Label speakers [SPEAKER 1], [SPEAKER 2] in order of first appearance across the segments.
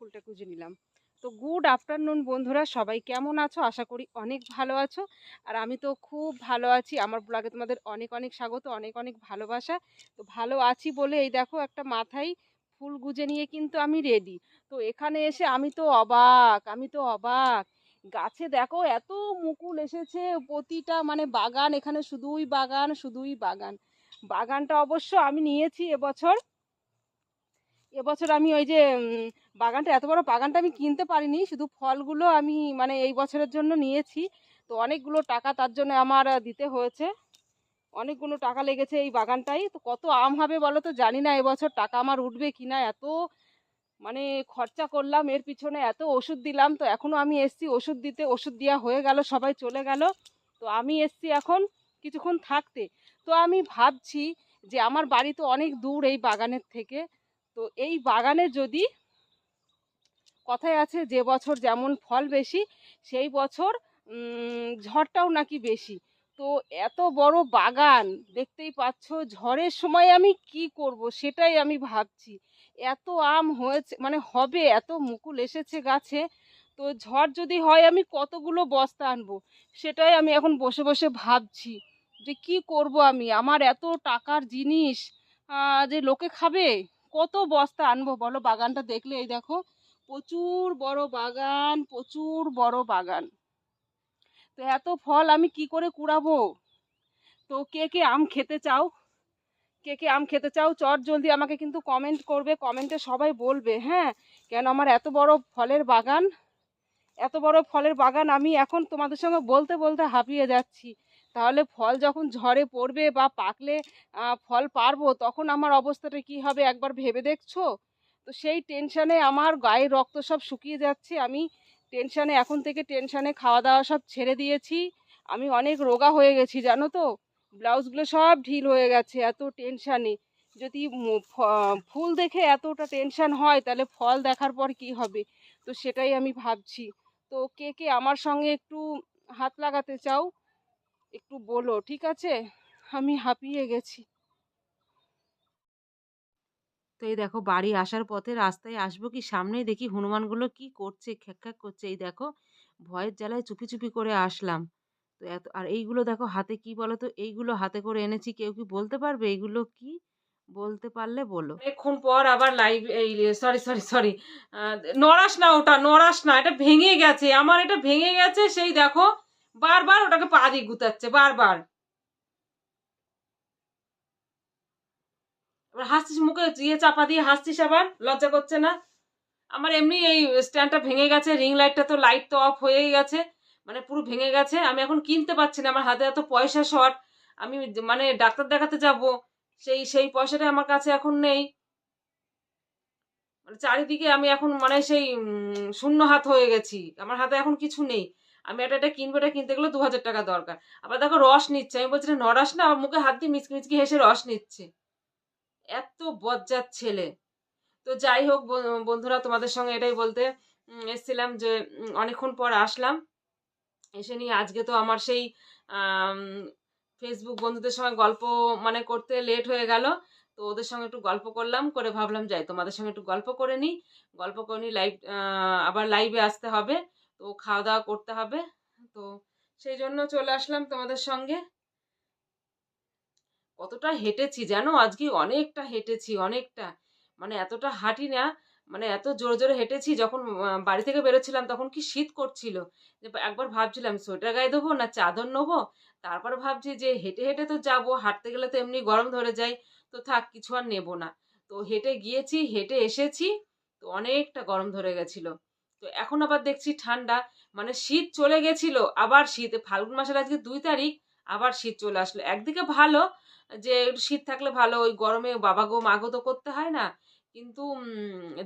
[SPEAKER 1] ফুলটা কুজে নিলাম। তো গুড আফটারনুন বন্ধুরা, সবাই কেমন আছো? আশা করি অনেক ভালো আছো। আর আমি তো খুব ভালো আছি। আমার ব্লগে তোমাদের অনেক অনেক স্বাগত, অনেক অনেক ভালোবাসা। তো ভালো আছি বলে এই দেখো একটা মাথায় ফুল গুজে নিয়ে কিন্তু আমি রেডি তো এখানে এসে আমি তো অবাক, আমি তো অবাক। গাছে দেখো এত মুকুল এসেছে, প্রতিটা মানে বাগান, এখানে শুধুই বাগান শুধুই বাগান। বাগানটা অবশ্য আমি নিয়েছি এবছর। এবছর আমি ওই যে বাগানটা, এত বড় বাগানটা আমি কিনতে পারিনি, শুধু ফলগুলো আমি মানে এই বছরের জন্য নিয়েছি। তো অনেকগুলো টাকা তার জন্য আমার দিতে হয়েছে। অনেকগুলো টাকা লেগেছে এই বাগানটাই তো কত আম হবে বলো তো? জানি না এবছর টাকা আমার উঠবে কি না এত মানে খরচা করলাম, এর পিছনে এত ওষুধ দিলাম। তো এখনও আমি এসছি, ওষুধ দিতে, ওষুধ দেওয়া হয়ে গেল, সবাই চলে গেল। তো আমি এসছি এখন কিছুক্ষণ থাকতে। তো আমি ভাবছি যে আমার বাড়ি তো অনেক দূর এই বাগানের থেকে। তো এই বাগানে যদি কথায় আছে যে বছর যেমন ফল বেশি, সেই বছর ঝড়টাও নাকি বেশি। তো এত বড় বাগান, দেখতেই পাচ্ছ ঝড়ের সময় আমি কি করব সেটাই আমি ভাবছি। এত আম হয়েছে মানে হবে, এত মুকুল এসেছে গাছে। তো ঝড় যদি হয় আমি কতগুলো বস্তা আনব, সেটাই আমি এখন বসে বসে ভাবছি যে কি করব আমি? আমার এত টাকার জিনিস যে লোকে খাবে, কত বস্তা আনব? বলো বাগানটা দেখলে, এই দেখো। প্রচুর বড় বাগান, প্রচুর বড় বাগান। তো এত ফল আমি কি করে কুড়াবো? তো কে কে আম খেতে চাও? কে কে আম খেতে চাও? চট জলদি আমাকে কিন্তু কমেন্ট করবে কমেন্টে সবাই বলবে হ্যাঁ? কেন আমার এত বড় ফলের বাগান? এত বড় ফলের বাগান আমি এখন তোমাদের সঙ্গে বলতে বলতে হাঁপিয়ে যাচ্ছি। তাহলে ফল যখন ঝড়ে পড়বে বা পাকলে ফল পারব, তখন আমার অবস্থাটা কি হবে একবার ভেবে দেখছ? তো সেই টেনশানে আমার গায়ে রক্ত সব শুকিয়ে যাচ্ছে। আমি টেনশানে এখন থেকে টেনশানে খাওয়া দাওয়া সব ছেড়ে দিয়েছি। আমি অনেক রোগা হয়ে গেছি, জানো তো? ব্লাউজগুলো সব ঢিল হয়ে গেছে এত টেনশানে যদি ফুল দেখে এতটা টেনশান হয়, তাহলে ফল দেখার পর কি হবে? তো সেটাই আমি ভাবছি। তো কে কে আমার সঙ্গে একটু হাত লাগাতে চাও, একটু বলো, ঠিক আছে? আমি হাঁপিয়ে গেছি। তো এই দেখো বাড়ি আসার পথে রাস্তায় আসব কি সামনেই দেখি হনুমানগুলো কি করছে, খ্যাক খ্যাক করছে। এই দেখো ভয়ের জ্বালায় চুপি চুপি করে আসলাম। তো এত, আর এইগুলো দেখো হাতে কি বলো তো এইগুলো হাতে করে এনেছি, কেউ কি বলতে পারবে? এইগুলো কি? বলতে পারলে বলো। অনেকক্ষণ পর আবার লাইভ এই সরি সরি সরি নড়াস না ওটা, নড়াস না, এটা ভেঙে গেছে, আমার এটা ভেঙে গেছে, সেই দেখো বারবার ওটাকে পা দিয়ে গুতাচ্ছে, বারবার। হাসছিস মুখে ইয়ে চাপা দিয়ে হাসছিস আবার লজ্জা করছে না? আমার এমনি এই স্ট্যান্ডটা ভেঙে গেছে রিং লাইটটা তো লাইট তো অফ হয়েই গেছে মানে পুরো ভেঙে গেছে আমি এখন কিনতে পারছি না আমার হাতে এত পয়সা শর্ট আমি মানে ডাক্তার দেখাতে যাব সেই সেই পয়সাটা আমার কাছে এখন নেই। মানে চারিদিকে আমি এখন মানে সেই শূন্য হাত হয়ে গেছি আমার হাতে এখন কিছু নেই। আমি এটা এটা কিনবো এটা কিনতে গেলে দু হাজার টাকা দরকার। আবার দেখো রস নিচ্ছে আমি বলছি না, নরাস না আমার মুখে হাত দিয়ে মিচকি মিচকি হেসে রস নিচ্ছে। এত বজ্জাত ছেলে। তো যাই হোক বন- বন্ধুরা, তোমাদের সঙ্গে এটাই বলতে এসছিলাম যে অনেকক্ষণ পর আসলাম। এসে নিয়ে আজকে তো আমার সেই ফেসবুক বন্ধুদের সঙ্গে গল্প মানে করতে লেট হয়ে গেল। তো ওদের সঙ্গে একটু গল্প করলাম, করে ভাবলাম, যাই, তোমাদের সঙ্গে একটু গল্প করে নিই। গল্প করে নিই লাইভ আবার লাইভে আসতে হবে। তো খাওয়া দাওয়া করতে হবে। তো সেই জন্য চলে আসলাম তোমাদের সঙ্গে। কতটা হেঁটেছি জানো? আজকে অনেকটা হেঁটেছি, অনেকটা। মানে এতটা হাঁটি না মানে এত জোরে জোরে হেঁটেছি যখন বাড়ি থেকে বেরোচ্ছিলাম তখন কি শীত করছিল? যে একবার ভাবছিলাম সোয়েটার গায়ে দেবো না চাদর নেব? তারপর ভাবছি যে হেঁটে হেঁটে তো যাব, হাঁটতে গেলে তো এমনি গরম ধরে যায়। তো থাক, কিছু আর নেব না। তো হেঁটে গিয়েছি, হেঁটে এসেছি, তো অনেকটা গরম ধরে গেছিল। তো এখন আবার দেখছি ঠান্ডা মানে শীত চলে গেছিল, আবার শীত। ফাল্গুন মাসের আজকে দুই তারিখ, আবার শীত চলে আসলো। একদিকে ভালো যে শীত থাকলে ভালো, ওই গরমে বাবা গো, মা গো তো করতে হয় না। কিন্তু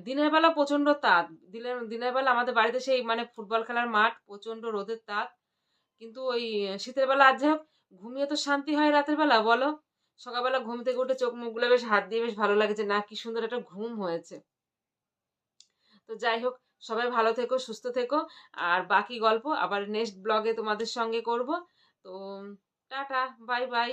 [SPEAKER 1] দিনের বেলা প্রচণ্ড তাপ। দিনের দিনের বেলা আমাদের বাড়িতে সেই মানে ফুটবল খেলার মাঠ প্রচণ্ড রোদের তাপ। কিন্তু ওই শীতের বেলা আজ যাই ঘুমিয়ে তো শান্তি হয় রাতের বেলা, বলো? সকালবেলা ঘুম থেকে উঠে চোখ মুখগুলো বেশ, হাত দিয়ে বেশ ভালো লাগে যে না, কি সুন্দর একটা ঘুম হয়েছে। তো যাই হোক, সবাই ভালো থেকো, সুস্থ থেকো। আর বাকি গল্প আবার নেক্সট ব্লগে তোমাদের সঙ্গে করব। তো টাটা, বাই বাই।